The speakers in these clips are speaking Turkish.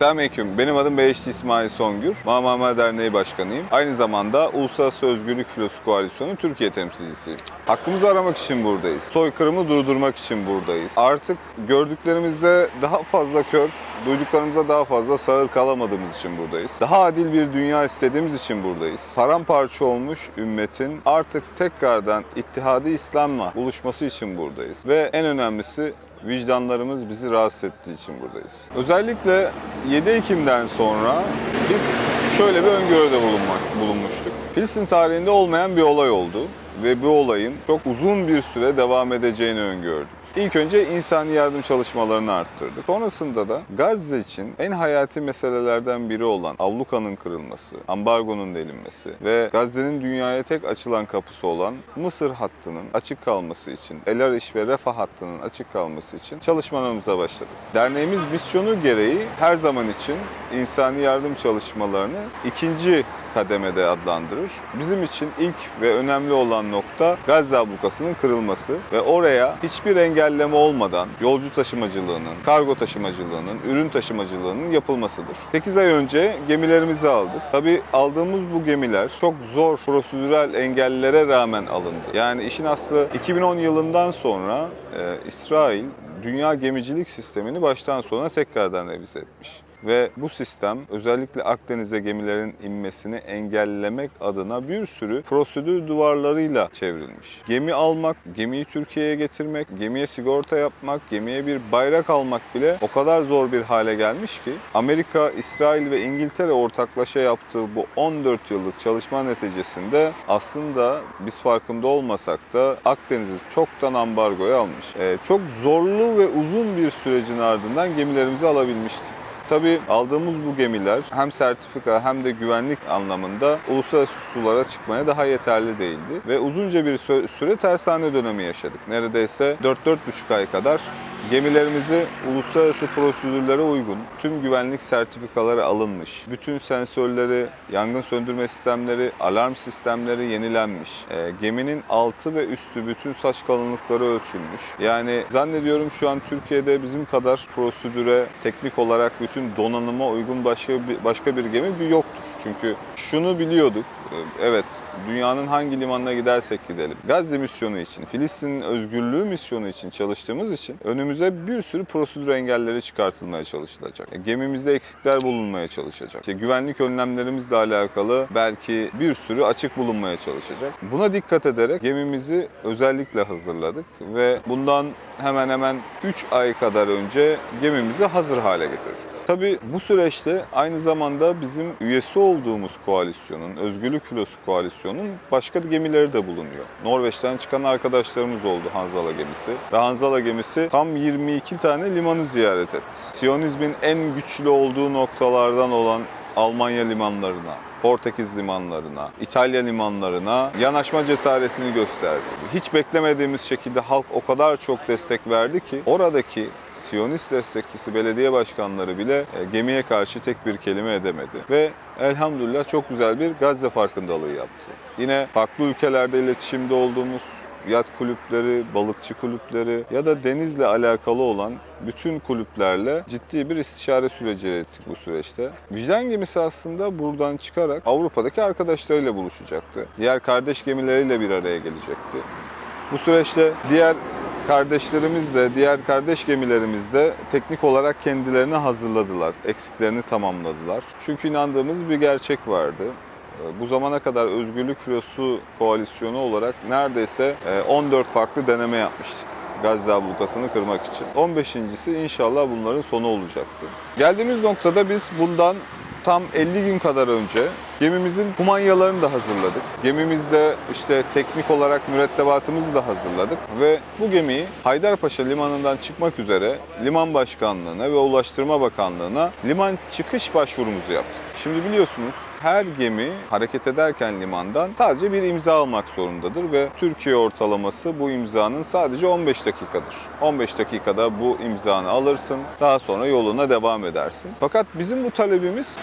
Selamünaleyküm. Benim adım Beşli İsmail Songür. Mamama Derneği Başkanıyım. Aynı zamanda Uluslararası Özgürlük Filosu Koalisyonu Türkiye temsilcisiyim. Hakkımızı aramak için buradayız. Soykırımı durdurmak için buradayız. Artık gördüklerimizde daha fazla kör, duyduklarımıza daha fazla sağır kalamadığımız için buradayız. Daha adil bir dünya istediğimiz için buradayız. Paramparça olmuş ümmetin artık tekrardan İttihadi İslam'la buluşması için buradayız. Ve en önemlisi vicdanlarımız bizi rahatsız ettiği için buradayız. Özellikle 7 Ekim'den sonra biz şöyle bir öngörüde bulunmak, bulunmuştuk. Filistin tarihinde olmayan bir olay oldu ve bu olayın çok uzun bir süre devam edeceğini öngördük. İlk önce insani yardım çalışmalarını arttırdık. Sonrasında da Gazze için en hayati meselelerden biri olan avlukanın kırılması, ambargonun delinmesi ve Gazze'nin dünyaya tek açılan kapısı olan Mısır hattının açık kalması için, El Arish ve Refah hattının açık kalması için çalışmalarımıza başladık. Derneğimiz misyonu gereği her zaman için insani yardım çalışmalarını ikinci kademede adlandırır. Bizim için ilk ve önemli olan nokta Gazze ablukasının kırılması ve oraya hiçbir engelleme olmadan yolcu taşımacılığının, kargo taşımacılığının, ürün taşımacılığının yapılmasıdır. 8 ay önce gemilerimizi aldık. Tabii aldığımız bu gemiler çok zor prosedürel engellere rağmen alındı. Yani işin aslı 2010 yılından sonra e, İsrail dünya gemicilik sistemini baştan sona tekrardan revize etmiş. Ve bu sistem özellikle Akdeniz'e gemilerin inmesini engellemek adına bir sürü prosedür duvarlarıyla çevrilmiş. Gemi almak, gemiyi Türkiye'ye getirmek, gemiye sigorta yapmak, gemiye bir bayrak almak bile o kadar zor bir hale gelmiş ki Amerika, İsrail ve İngiltere ortaklaşa yaptığı bu 14 yıllık çalışma neticesinde aslında biz farkında olmasak da Akdeniz'i çoktan ambargoya almış. Ee, çok zorlu ve uzun bir sürecin ardından gemilerimizi alabilmiştik. Tabii aldığımız bu gemiler hem sertifika hem de güvenlik anlamında uluslararası sulara çıkmaya daha yeterli değildi. Ve uzunca bir sü- süre tersane dönemi yaşadık. Neredeyse 4-4,5 ay kadar gemilerimizi uluslararası prosedürlere uygun tüm güvenlik sertifikaları alınmış. Bütün sensörleri, yangın söndürme sistemleri, alarm sistemleri yenilenmiş. E, geminin altı ve üstü bütün saç kalınlıkları ölçülmüş. Yani zannediyorum şu an Türkiye'de bizim kadar prosedüre, teknik olarak bütün donanıma uygun başka bir, başka bir gemi bir yoktur. Çünkü şunu biliyorduk. E, Evet, dünyanın hangi limanına gidersek gidelim. Gazze misyonu için, Filistin'in özgürlüğü misyonu için çalıştığımız için önümüze bir sürü prosedür engelleri çıkartılmaya çalışılacak. E, Gemimizde eksikler bulunmaya çalışacak. İşte güvenlik önlemlerimizle alakalı belki bir sürü açık bulunmaya çalışacak. Buna dikkat ederek gemimizi özellikle hazırladık ve bundan hemen hemen 3 ay kadar önce gemimizi hazır hale getirdik. Tabii bu süreçte aynı zamanda bizim üyesi olduğumuz koalisyonun, Özgürlük Filosu Koalisyonu'nun başka gemileri de bulunuyor. Norveç'ten çıkan arkadaşlarımız oldu Hanzala gemisi. Ve Hanzala gemisi tam 22 tane limanı ziyaret etti. Siyonizmin en güçlü olduğu noktalardan olan Almanya limanlarına, Portekiz limanlarına, İtalya limanlarına yanaşma cesaretini gösterdi. Hiç beklemediğimiz şekilde halk o kadar çok destek verdi ki oradaki Siyonist destekçisi belediye başkanları bile e, gemiye karşı tek bir kelime edemedi. Ve elhamdülillah çok güzel bir Gazze farkındalığı yaptı. Yine farklı ülkelerde iletişimde olduğumuz yat kulüpleri, balıkçı kulüpleri ya da denizle alakalı olan bütün kulüplerle ciddi bir istişare süreci ettik bu süreçte. Vicdan gemisi aslında buradan çıkarak Avrupa'daki arkadaşlarıyla buluşacaktı. Diğer kardeş gemileriyle bir araya gelecekti. Bu süreçte diğer kardeşlerimiz de, diğer kardeş gemilerimiz de teknik olarak kendilerini hazırladılar, eksiklerini tamamladılar. Çünkü inandığımız bir gerçek vardı. Bu zamana kadar Özgürlük Filosu Koalisyonu olarak neredeyse e, 14 farklı deneme yapmıştık. Gazze ablukasını kırmak için. 15.si inşallah bunların sonu olacaktı. Geldiğimiz noktada biz bundan tam 50 gün kadar önce gemimizin kumanyalarını da hazırladık. Gemimizde işte teknik olarak mürettebatımızı da hazırladık ve bu gemiyi Haydarpaşa limanından çıkmak üzere Liman Başkanlığı'na ve Ulaştırma Bakanlığı'na liman çıkış başvurumuzu yaptık. Şimdi biliyorsunuz her gemi hareket ederken limandan sadece bir imza almak zorundadır ve Türkiye ortalaması bu imzanın sadece 15 dakikadır. 15 dakikada bu imzanı alırsın, daha sonra yoluna devam edersin. Fakat bizim bu talebimiz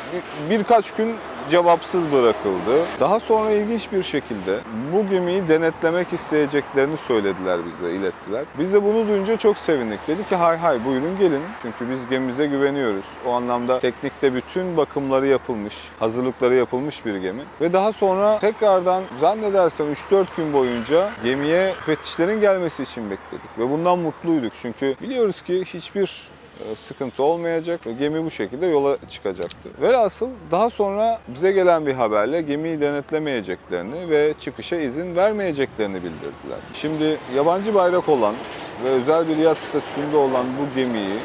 bir- birkaç gün cevapsız bırakıldı. Daha sonra ilginç bir şekilde bu gemiyi denetlemek isteyeceklerini söylediler bize, ilettiler. Biz de bunu duyunca çok sevindik. Dedik ki hay hay buyurun gelin. Çünkü biz gemimize güveniyoruz. O anlamda teknikte bütün bakımları yapılmış, hazırlıkları yapılmış bir gemi. Ve daha sonra tekrardan zannedersem 3-4 gün boyunca gemiye müfettişlerin gelmesi için bekledik. Ve bundan mutluyduk. Çünkü biliyoruz ki hiçbir sıkıntı olmayacak gemi bu şekilde yola çıkacaktı. Velhasıl daha sonra bize gelen bir haberle gemiyi denetlemeyeceklerini ve çıkışa izin vermeyeceklerini bildirdiler. Şimdi yabancı bayrak olan ve özel bir yat statüsünde olan bu gemiyi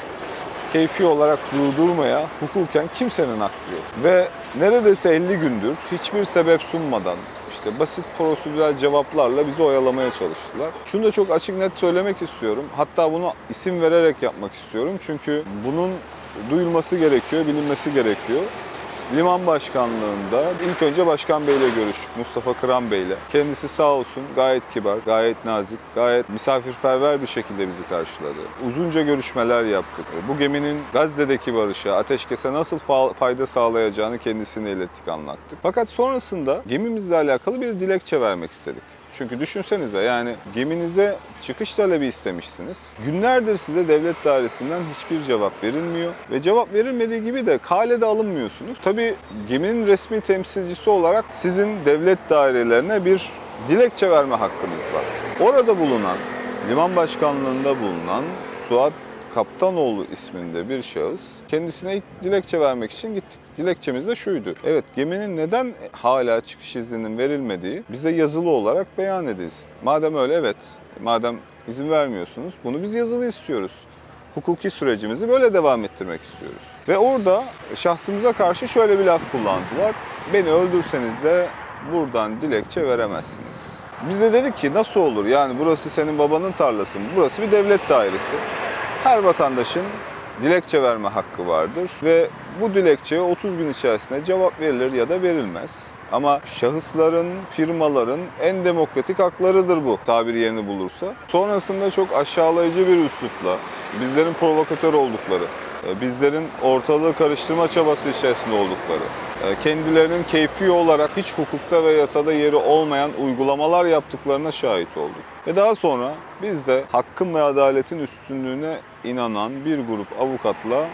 keyfi olarak durdurmaya hukuken kimsenin hakkı yok. Ve neredeyse 50 gündür hiçbir sebep sunmadan işte basit prosedürel cevaplarla bizi oyalamaya çalıştılar. Şunu da çok açık net söylemek istiyorum. Hatta bunu isim vererek yapmak istiyorum. Çünkü bunun duyulması gerekiyor, bilinmesi gerekiyor. Liman Başkanlığı'nda ilk önce Başkan Bey ile görüştük, Mustafa Kıran Bey ile. Kendisi sağ olsun gayet kibar, gayet nazik, gayet misafirperver bir şekilde bizi karşıladı. Uzunca görüşmeler yaptık. Bu geminin Gazze'deki barışa, ateşkese nasıl fa- fayda sağlayacağını kendisine ilettik, anlattık. Fakat sonrasında gemimizle alakalı bir dilekçe vermek istedik. Çünkü düşünsenize yani geminize çıkış talebi istemişsiniz. Günlerdir size devlet dairesinden hiçbir cevap verilmiyor. Ve cevap verilmediği gibi de kalede alınmıyorsunuz. Tabii geminin resmi temsilcisi olarak sizin devlet dairelerine bir dilekçe verme hakkınız var. Orada bulunan, liman başkanlığında bulunan Suat Kaptanoğlu isminde bir şahıs kendisine ilk dilekçe vermek için gittik. Dilekçemiz de şuydu. Evet geminin neden hala çıkış izninin verilmediği bize yazılı olarak beyan edilsin. Madem öyle evet, madem izin vermiyorsunuz bunu biz yazılı istiyoruz. Hukuki sürecimizi böyle devam ettirmek istiyoruz. Ve orada şahsımıza karşı şöyle bir laf kullandılar. Beni öldürseniz de buradan dilekçe veremezsiniz. Biz de dedik ki nasıl olur? Yani burası senin babanın tarlası mı? Burası bir devlet dairesi. Her vatandaşın dilekçe verme hakkı vardır ve bu dilekçeye 30 gün içerisinde cevap verilir ya da verilmez. Ama şahısların, firmaların en demokratik haklarıdır bu tabir yerini bulursa. Sonrasında çok aşağılayıcı bir üslupla bizlerin provokatör oldukları, e, bizlerin ortalığı karıştırma çabası içerisinde oldukları, e, kendilerinin keyfi olarak hiç hukukta ve yasada yeri olmayan uygulamalar yaptıklarına şahit olduk. Ve daha sonra biz de hakkın ve adaletin üstünlüğüne inanan bir grup avukatla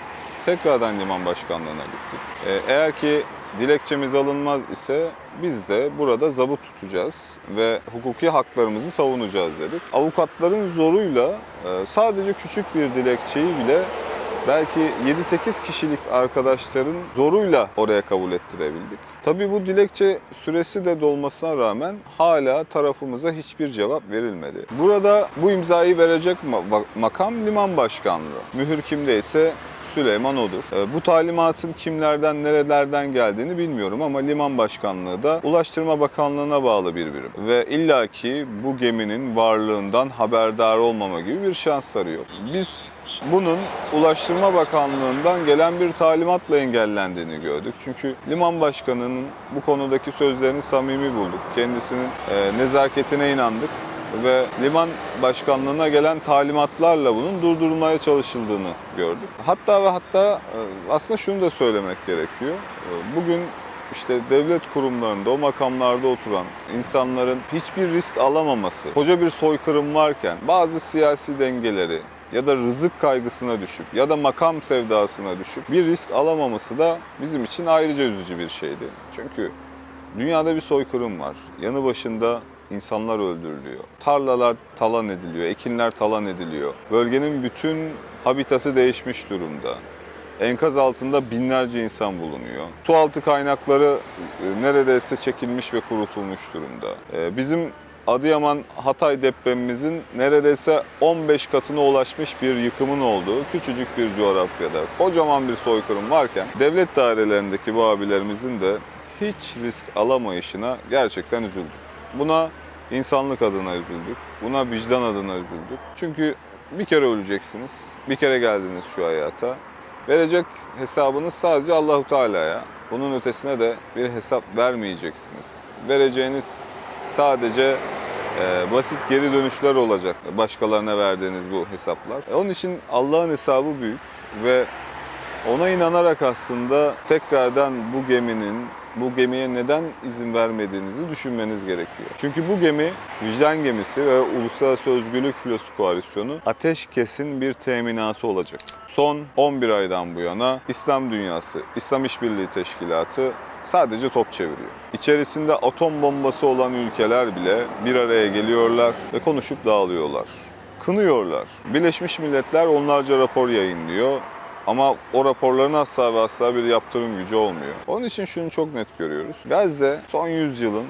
tekrardan liman başkanlığına gittik. E, Eğer ki dilekçemiz alınmaz ise biz de burada zabıt tutacağız ve hukuki haklarımızı savunacağız dedik. Avukatların zoruyla e, sadece küçük bir dilekçeyi bile belki 7-8 kişilik arkadaşların zoruyla oraya kabul ettirebildik. Tabii bu dilekçe süresi de dolmasına rağmen hala tarafımıza hiçbir cevap verilmedi. Burada bu imzayı verecek ma- makam liman başkanlığı. Mühür kimdeyse Süleyman odur. E, Bu talimatın kimlerden, nerelerden geldiğini bilmiyorum ama liman başkanlığı da Ulaştırma Bakanlığı'na bağlı bir birim. Ve illaki bu geminin varlığından haberdar olmama gibi bir şansları yok. Biz bunun Ulaştırma Bakanlığı'ndan gelen bir talimatla engellendiğini gördük. Çünkü liman başkanının bu konudaki sözlerini samimi bulduk. Kendisinin e, nezaketine inandık ve liman başkanlığına gelen talimatlarla bunun durdurulmaya çalışıldığını gördük. Hatta ve hatta e, aslında şunu da söylemek gerekiyor. E, Bugün işte devlet kurumlarında, o makamlarda oturan insanların hiçbir risk alamaması, koca bir soykırım varken bazı siyasi dengeleri ya da rızık kaygısına düşüp ya da makam sevdasına düşüp bir risk alamaması da bizim için ayrıca üzücü bir şeydi. Çünkü dünyada bir soykırım var. Yanı başında insanlar öldürülüyor. Tarlalar talan ediliyor, ekinler talan ediliyor. Bölgenin bütün habitatı değişmiş durumda. Enkaz altında binlerce insan bulunuyor. Su altı kaynakları e, neredeyse çekilmiş ve kurutulmuş durumda. E, Bizim Adıyaman Hatay depremimizin neredeyse 15 katına ulaşmış bir yıkımın olduğu küçücük bir coğrafyada kocaman bir soykırım varken devlet dairelerindeki bu abilerimizin de hiç risk alamayışına gerçekten üzüldük. Buna insanlık adına üzüldük. Buna vicdan adına üzüldük. Çünkü bir kere öleceksiniz. Bir kere geldiniz şu hayata. Verecek hesabınız sadece Allahu Teala'ya. Bunun ötesine de bir hesap vermeyeceksiniz. Vereceğiniz sadece e, basit geri dönüşler olacak başkalarına verdiğiniz bu hesaplar. E, Onun için Allah'ın hesabı büyük ve ona inanarak aslında tekrardan bu geminin bu gemiye neden izin vermediğinizi düşünmeniz gerekiyor. Çünkü bu gemi vicdan gemisi ve Uluslararası Özgürlük Filosu Koalisyonu ateşkesin bir teminatı olacak. Son 11 aydan bu yana İslam dünyası, İslam İşbirliği Teşkilatı sadece top çeviriyor. İçerisinde atom bombası olan ülkeler bile bir araya geliyorlar ve konuşup dağılıyorlar. Kınıyorlar. Birleşmiş Milletler onlarca rapor yayınlıyor ama o raporların asla ve asla bir yaptırım gücü olmuyor. Onun için şunu çok net görüyoruz. Gazze son yüzyılın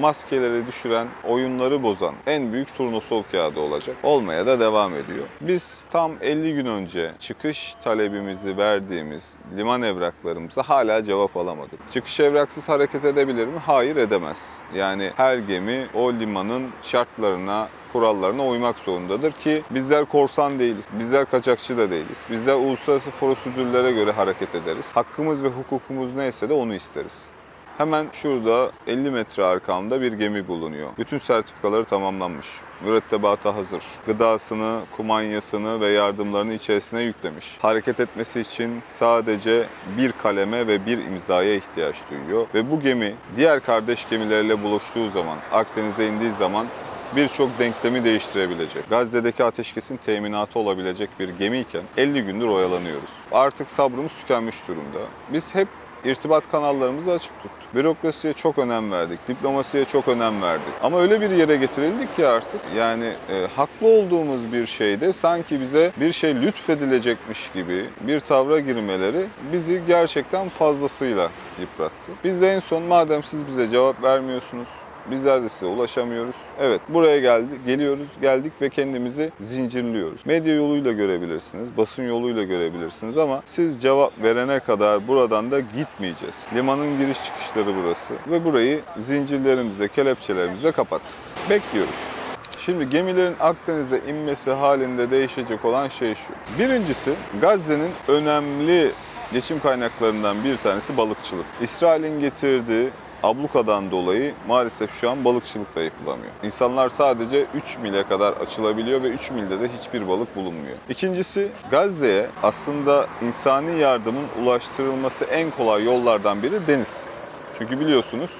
maskeleri düşüren, oyunları bozan en büyük turnusol kağıdı olacak. Olmaya da devam ediyor. Biz tam 50 gün önce çıkış talebimizi verdiğimiz liman evraklarımıza hala cevap alamadık. Çıkış evraksız hareket edebilir mi? Hayır edemez. Yani her gemi o limanın şartlarına, kurallarına uymak zorundadır ki bizler korsan değiliz. Bizler kaçakçı da değiliz. Bizler uluslararası prosedürlere göre hareket ederiz. Hakkımız ve hukukumuz neyse de onu isteriz. Hemen şurada 50 metre arkamda bir gemi bulunuyor. Bütün sertifikaları tamamlanmış. Mürettebatı hazır. Gıdasını, kumanyasını ve yardımlarını içerisine yüklemiş. Hareket etmesi için sadece bir kaleme ve bir imzaya ihtiyaç duyuyor. Ve bu gemi diğer kardeş gemilerle buluştuğu zaman, Akdeniz'e indiği zaman birçok denklemi değiştirebilecek, Gazze'deki ateşkesin teminatı olabilecek bir gemiyken 50 gündür oyalanıyoruz. Artık sabrımız tükenmiş durumda. Biz hep irtibat kanallarımızı açık tuttuk. Bürokrasiye çok önem verdik, diplomasiye çok önem verdik. Ama öyle bir yere getirildik ki artık yani e, haklı olduğumuz bir şeyde sanki bize bir şey lütfedilecekmiş gibi bir tavra girmeleri bizi gerçekten fazlasıyla yıprattı. Biz de en son madem siz bize cevap vermiyorsunuz, Bizler de size ulaşamıyoruz. Evet buraya geldi, geliyoruz, geldik ve kendimizi zincirliyoruz. Medya yoluyla görebilirsiniz, basın yoluyla görebilirsiniz ama siz cevap verene kadar buradan da gitmeyeceğiz. Limanın giriş çıkışları burası ve burayı zincirlerimizle, kelepçelerimizle kapattık. Bekliyoruz. Şimdi gemilerin Akdeniz'e inmesi halinde değişecek olan şey şu. Birincisi Gazze'nin önemli geçim kaynaklarından bir tanesi balıkçılık. İsrail'in getirdiği ablukadan dolayı maalesef şu an balıkçılık da yapılamıyor. İnsanlar sadece 3 mile kadar açılabiliyor ve 3 milde de hiçbir balık bulunmuyor. İkincisi Gazze'ye aslında insani yardımın ulaştırılması en kolay yollardan biri deniz. Çünkü biliyorsunuz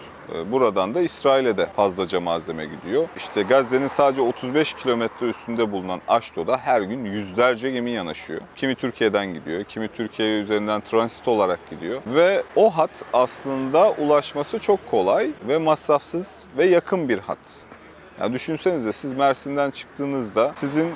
Buradan da İsrail'e de fazlaca malzeme gidiyor. İşte Gazze'nin sadece 35 kilometre üstünde bulunan Aşdo'da her gün yüzlerce gemi yanaşıyor. Kimi Türkiye'den gidiyor, kimi Türkiye üzerinden transit olarak gidiyor. Ve o hat aslında ulaşması çok kolay ve masrafsız ve yakın bir hat. Ya düşünsenize siz Mersin'den çıktığınızda sizin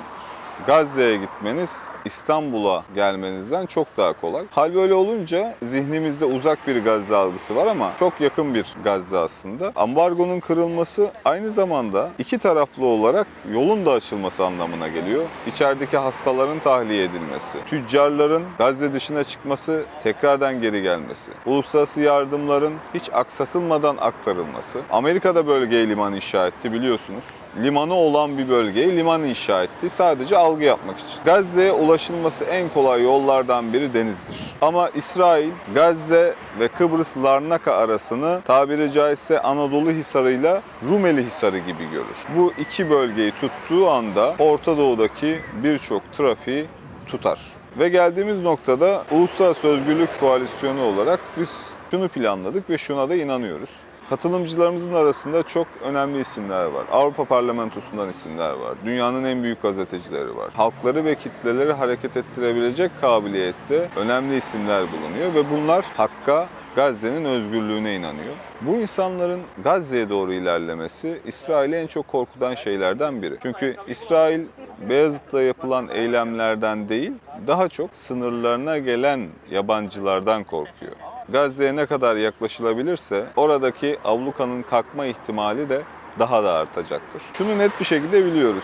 Gazze'ye gitmeniz İstanbul'a gelmenizden çok daha kolay. Hal böyle olunca zihnimizde uzak bir Gazze algısı var ama çok yakın bir Gazze aslında. Ambargonun kırılması aynı zamanda iki taraflı olarak yolun da açılması anlamına geliyor. İçerideki hastaların tahliye edilmesi, tüccarların Gazze dışına çıkması, tekrardan geri gelmesi, uluslararası yardımların hiç aksatılmadan aktarılması. Amerika da bölgeye liman inşa etti biliyorsunuz limanı olan bir bölgeye liman inşa etti. Sadece algı yapmak için. Gazze'ye ulaşılması en kolay yollardan biri denizdir. Ama İsrail, Gazze ve Kıbrıs Larnaka arasını tabiri caizse Anadolu Hisarı'yla Rumeli Hisarı gibi görür. Bu iki bölgeyi tuttuğu anda Orta Doğu'daki birçok trafiği tutar. Ve geldiğimiz noktada Uluslararası Özgürlük Koalisyonu olarak biz şunu planladık ve şuna da inanıyoruz. Katılımcılarımızın arasında çok önemli isimler var. Avrupa Parlamentosu'ndan isimler var. Dünyanın en büyük gazetecileri var. Halkları ve kitleleri hareket ettirebilecek kabiliyette önemli isimler bulunuyor ve bunlar Hakk'a, Gazze'nin özgürlüğüne inanıyor. Bu insanların Gazze'ye doğru ilerlemesi İsrail'i en çok korkutan şeylerden biri. Çünkü İsrail Beyazıt'ta yapılan eylemlerden değil, daha çok sınırlarına gelen yabancılardan korkuyor. Gazze'ye ne kadar yaklaşılabilirse oradaki ablukanın kalkma ihtimali de daha da artacaktır. Şunu net bir şekilde biliyoruz.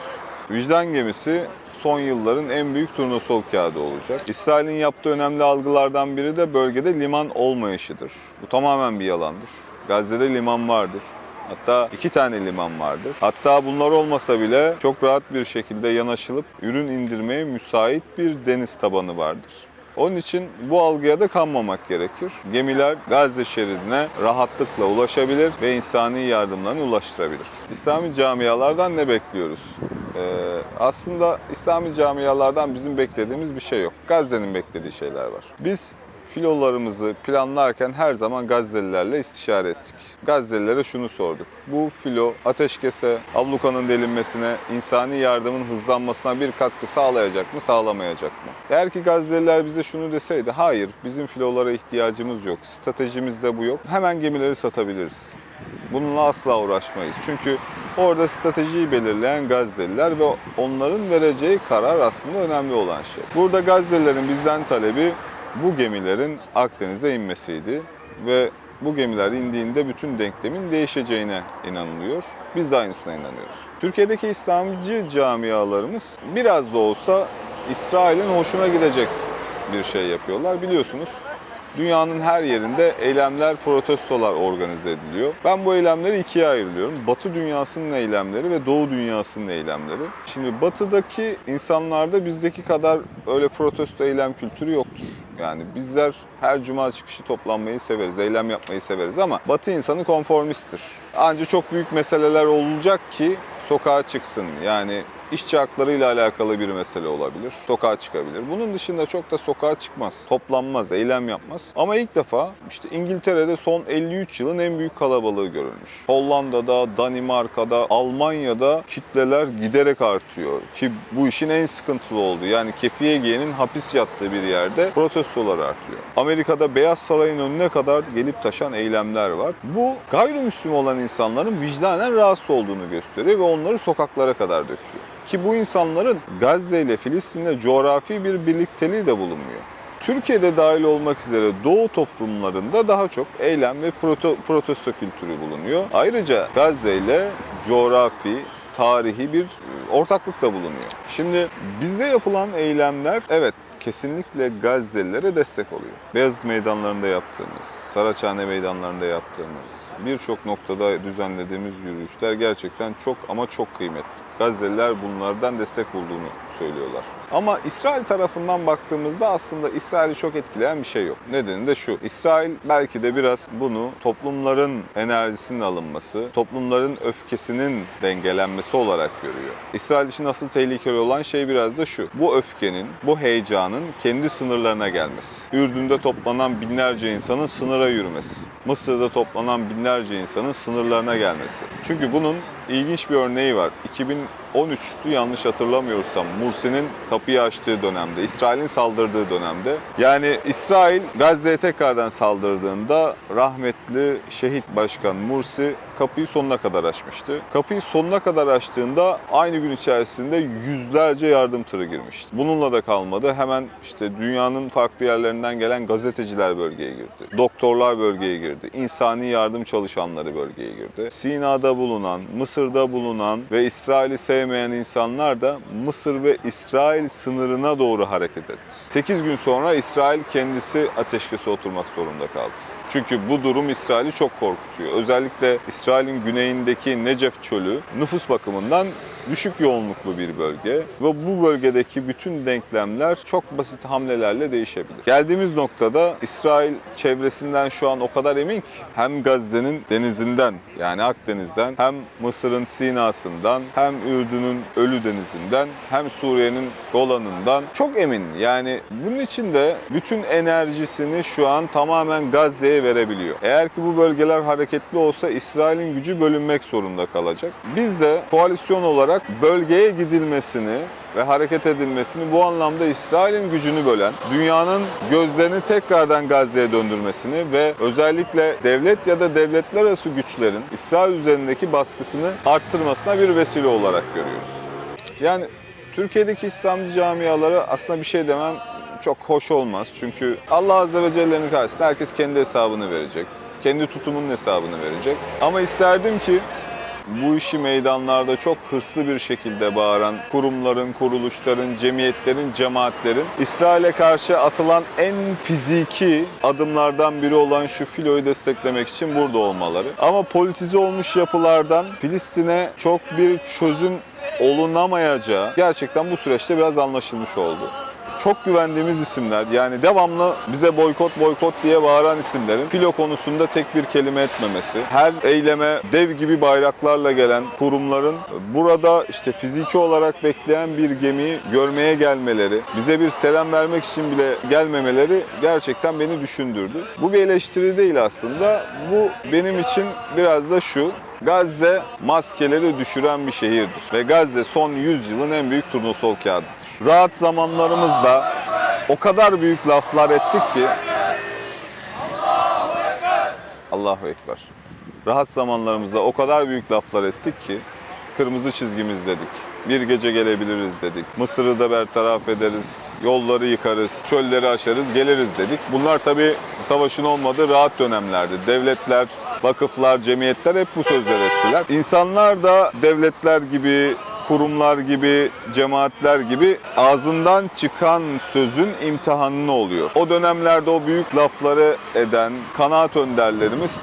Vicdan gemisi son yılların en büyük turnusol kağıdı olacak. İsrail'in yaptığı önemli algılardan biri de bölgede liman olmayışıdır. Bu tamamen bir yalandır. Gazze'de liman vardır. Hatta iki tane liman vardır. Hatta bunlar olmasa bile çok rahat bir şekilde yanaşılıp ürün indirmeye müsait bir deniz tabanı vardır. Onun için bu algıya da kanmamak gerekir. Gemiler Gazze şeridine rahatlıkla ulaşabilir ve insani yardımlarını ulaştırabilir. İslami camialardan ne bekliyoruz? Ee, aslında İslami camialardan bizim beklediğimiz bir şey yok. Gazze'nin beklediği şeyler var. Biz filolarımızı planlarken her zaman Gazze'lilerle istişare ettik. Gazze'lilere şunu sorduk. Bu filo ateşkese, ablukanın delinmesine, insani yardımın hızlanmasına bir katkı sağlayacak mı, sağlamayacak mı? Eğer ki Gazze'liler bize şunu deseydi, hayır bizim filolara ihtiyacımız yok, stratejimizde bu yok, hemen gemileri satabiliriz. Bununla asla uğraşmayız. Çünkü orada stratejiyi belirleyen Gazze'liler ve onların vereceği karar aslında önemli olan şey. Burada Gazze'lilerin bizden talebi bu gemilerin Akdeniz'e inmesiydi ve bu gemiler indiğinde bütün denklemin değişeceğine inanılıyor. Biz de aynısına inanıyoruz. Türkiye'deki İslamcı camialarımız biraz da olsa İsrail'in hoşuna gidecek bir şey yapıyorlar. Biliyorsunuz Dünyanın her yerinde eylemler, protestolar organize ediliyor. Ben bu eylemleri ikiye ayırıyorum. Batı dünyasının eylemleri ve Doğu dünyasının eylemleri. Şimdi batıdaki insanlarda bizdeki kadar öyle protesto eylem kültürü yoktur. Yani bizler her cuma çıkışı toplanmayı severiz, eylem yapmayı severiz ama batı insanı konformisttir. Ancak çok büyük meseleler olacak ki sokağa çıksın. Yani işçi haklarıyla alakalı bir mesele olabilir. Sokağa çıkabilir. Bunun dışında çok da sokağa çıkmaz. Toplanmaz, eylem yapmaz. Ama ilk defa işte İngiltere'de son 53 yılın en büyük kalabalığı görülmüş. Hollanda'da, Danimarka'da, Almanya'da kitleler giderek artıyor. Ki bu işin en sıkıntılı olduğu yani Kefiyege'nin hapis yattığı bir yerde protestolar artıyor. Amerika'da Beyaz Saray'ın önüne kadar gelip taşan eylemler var. Bu gayrimüslim olan insanların vicdanen rahatsız olduğunu gösteriyor ve onları sokaklara kadar döküyor. Ki bu insanların Gazze ile Filistin'le coğrafi bir birlikteliği de bulunmuyor. Türkiye'de dahil olmak üzere Doğu toplumlarında daha çok eylem ve proto- protesto kültürü bulunuyor. Ayrıca Gazze ile coğrafi, tarihi bir e, ortaklık da bulunuyor. Şimdi bizde yapılan eylemler evet kesinlikle Gazze'lilere destek oluyor. Beyazıt meydanlarında yaptığımız, Saraçhane meydanlarında yaptığımız, birçok noktada düzenlediğimiz yürüyüşler gerçekten çok ama çok kıymetli. Gazze'liler bunlardan destek bulduğunu söylüyorlar. Ama İsrail tarafından baktığımızda aslında İsrail'i çok etkileyen bir şey yok. Nedeni de şu. İsrail belki de biraz bunu toplumların enerjisinin alınması, toplumların öfkesinin dengelenmesi olarak görüyor. İsrail için asıl tehlikeli olan şey biraz da şu. Bu öfkenin, bu heyecanın kendi sınırlarına gelmesi. Ürdün'de toplanan binlerce insanın sınıra yürümesi. Mısır'da toplanan binlerce insanın sınırlarına gelmesi. Çünkü bunun ilginç bir örneği var. 2013'tü yanlış hatırlamıyorsam Mursi'nin kapıyı açtığı dönemde, İsrail'in saldırdığı dönemde. Yani İsrail Gazze'ye tekrardan saldırdığında rahmetli şehit başkan Mursi kapıyı sonuna kadar açmıştı. Kapıyı sonuna kadar açtığında aynı gün içerisinde yüzlerce yardım tırı girmişti. Bununla da kalmadı. Hemen işte dünyanın farklı yerlerinden gelen gazeteciler bölgeye girdi. Doktorlar bölgeye girdi. İnsani yardım çalışanları bölgeye girdi. Sina'da bulunan, Mısır'da bulunan ve İsrail'i sevmeyen insanlar da Mısır ve İsrail sınırına doğru hareket etti. 8 gün sonra İsrail kendisi ateşkese oturmak zorunda kaldı. Çünkü bu durum İsrail'i çok korkutuyor. Özellikle İsrail'in güneyindeki Necef çölü nüfus bakımından düşük yoğunluklu bir bölge ve bu bölgedeki bütün denklemler çok basit hamlelerle değişebilir. Geldiğimiz noktada İsrail çevresinden şu an o kadar emin ki hem Gazze'nin denizinden yani Akdeniz'den hem Mısır'ın Sina'sından hem Ürdün'ün Ölü Denizi'nden hem Suriye'nin Golan'ından çok emin. Yani bunun için de bütün enerjisini şu an tamamen Gazze'ye verebiliyor. Eğer ki bu bölgeler hareketli olsa İsrail'in gücü bölünmek zorunda kalacak. Biz de koalisyon olarak bölgeye gidilmesini ve hareket edilmesini bu anlamda İsrail'in gücünü bölen, dünyanın gözlerini tekrardan Gazze'ye döndürmesini ve özellikle devlet ya da devletler arası güçlerin İsrail üzerindeki baskısını arttırmasına bir vesile olarak görüyoruz. Yani Türkiye'deki İslamcı camialara aslında bir şey demem çok hoş olmaz. Çünkü Allah Azze ve Celle'nin karşısında herkes kendi hesabını verecek. Kendi tutumunun hesabını verecek. Ama isterdim ki bu işi meydanlarda çok hırslı bir şekilde bağıran kurumların, kuruluşların, cemiyetlerin, cemaatlerin İsrail'e karşı atılan en fiziki adımlardan biri olan şu filoyu desteklemek için burada olmaları. Ama politize olmuş yapılardan Filistin'e çok bir çözüm olunamayacağı gerçekten bu süreçte biraz anlaşılmış oldu. Çok güvendiğimiz isimler yani devamlı bize boykot boykot diye bağıran isimlerin filo konusunda tek bir kelime etmemesi, her eyleme dev gibi bayraklarla gelen kurumların burada işte fiziki olarak bekleyen bir gemiyi görmeye gelmeleri, bize bir selam vermek için bile gelmemeleri gerçekten beni düşündürdü. Bu bir eleştiri değil aslında. Bu benim için biraz da şu. Gazze maskeleri düşüren bir şehirdir ve Gazze son 100 yılın en büyük turnusol kağıdıdır. Rahat zamanlarımızda o kadar büyük laflar ettik ki Allahu Ekber. Rahat zamanlarımızda o kadar büyük laflar ettik ki kırmızı çizgimiz dedik. Bir gece gelebiliriz dedik. Mısır'ı da bertaraf ederiz, yolları yıkarız, çölleri aşarız, geliriz dedik. Bunlar tabii savaşın olmadığı rahat dönemlerdi. Devletler, vakıflar, cemiyetler hep bu sözler ettiler. İnsanlar da devletler gibi, kurumlar gibi, cemaatler gibi ağzından çıkan sözün imtihanını oluyor. O dönemlerde o büyük lafları eden kanaat önderlerimiz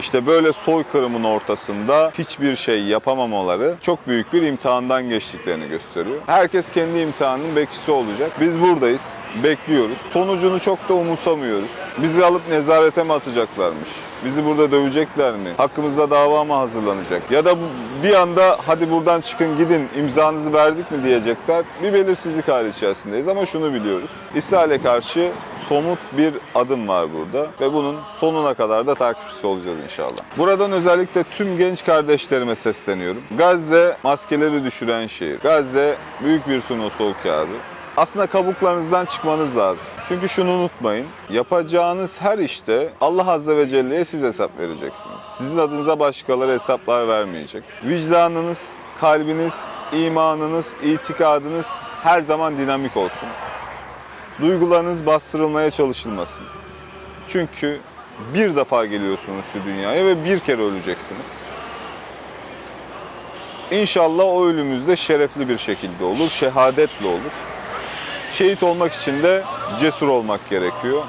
işte böyle soykırımın ortasında hiçbir şey yapamamaları çok büyük bir imtihandan geçtiklerini gösteriyor. Herkes kendi imtihanının bekçisi olacak. Biz buradayız, bekliyoruz. Sonucunu çok da umursamıyoruz. Bizi alıp nezarete mi atacaklarmış? Bizi burada dövecekler mi? Hakkımızda dava mı hazırlanacak? Ya da bir anda hadi buradan çıkın gidin imzanızı verdik mi diyecekler. Bir belirsizlik hali içerisindeyiz ama şunu biliyoruz. İsrail'e karşı somut bir adım var burada ve bunun sonuna kadar da takipçisi olacağız inşallah. Buradan özellikle tüm genç kardeşlerime sesleniyorum. Gazze maskeleri düşüren şehir. Gazze büyük bir turnusol kağıdı. Aslında kabuklarınızdan çıkmanız lazım. Çünkü şunu unutmayın. Yapacağınız her işte Allah Azze ve Celle'ye siz hesap vereceksiniz. Sizin adınıza başkaları hesaplar vermeyecek. Vicdanınız, kalbiniz, imanınız, itikadınız her zaman dinamik olsun. Duygularınız bastırılmaya çalışılmasın. Çünkü bir defa geliyorsunuz şu dünyaya ve bir kere öleceksiniz. İnşallah o ölümümüz de şerefli bir şekilde olur, şehadetle olur. Şehit olmak için de cesur olmak gerekiyor.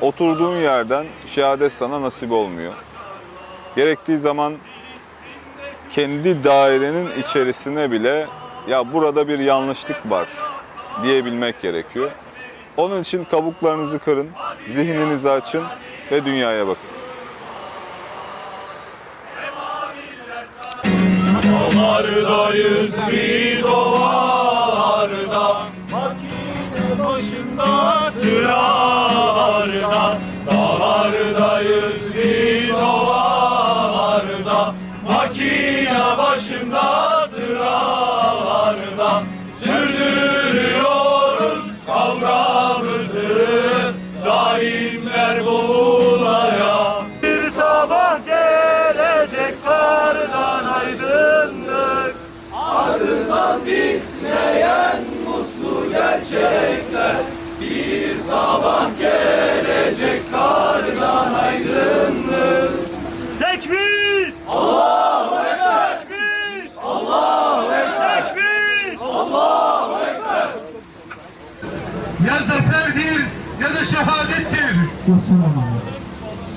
Oturduğun yerden şehadet sana nasip olmuyor. Gerektiği zaman kendi dairenin içerisine bile ya burada bir yanlışlık var diyebilmek gerekiyor. Onun için kabuklarınızı kırın, zihninizi açın ve dünyaya bakın. Dağlardayız biz ovalarda başında sıralarda Dağlardayız biz Makine başında sıralarda Sürdürüyoruz kavgamızı. Zalimler boğulaya Bir sabah gelecek kardan aydınlık. Ardından bitmeyen mutlu gerçekler sabah gelecek kardan aydınlık Tekbir! Allahu Ekber! Tekbir! Allahu Ekber! Tekbir! Allahu Ekber! ya zaferdir ya da şehadettir.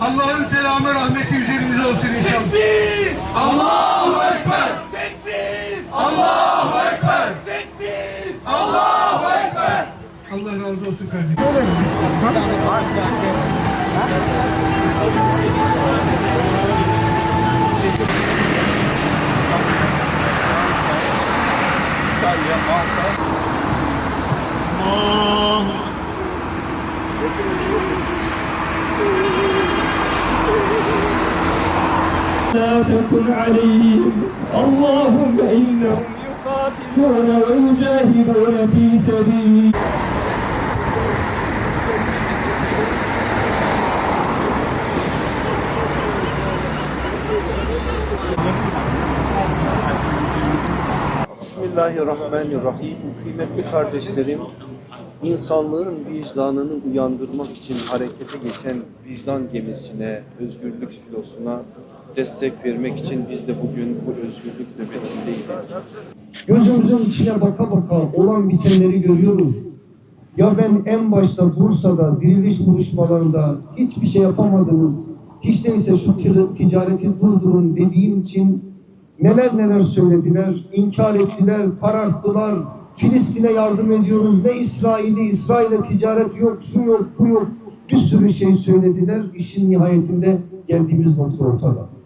Allah'ın selamı rahmeti üzerimize olsun inşallah. Tekbir! Allahu Ekber. Tekbir! Allahu Ekber! Tekbir! Allahu Ekber! Allah razı olsun kardeşim. لا تكن عليهم اللهم إنهم يقاتلون ويجاهدون في سبيلك Bismillahirrahmanirrahim. Kıymetli kardeşlerim, insanlığın vicdanını uyandırmak için harekete geçen vicdan gemisine, özgürlük filosuna destek vermek için biz de bugün bu özgürlük nöbetindeydik. Gözümüzün içine baka baka olan bitenleri görüyoruz. Ya ben en başta Bursa'da diriliş buluşmalarında hiçbir şey yapamadınız. Hiç değilse şu ticareti durdurun dediğim için neler neler söylediler, inkar ettiler, kararttılar, Filistin'e yardım ediyoruz. Ne İsrail'i, İsrail'e ticaret yok, şu yok, bu yok. Bir sürü şey söylediler. İşin nihayetinde geldiğimiz nokta ortada.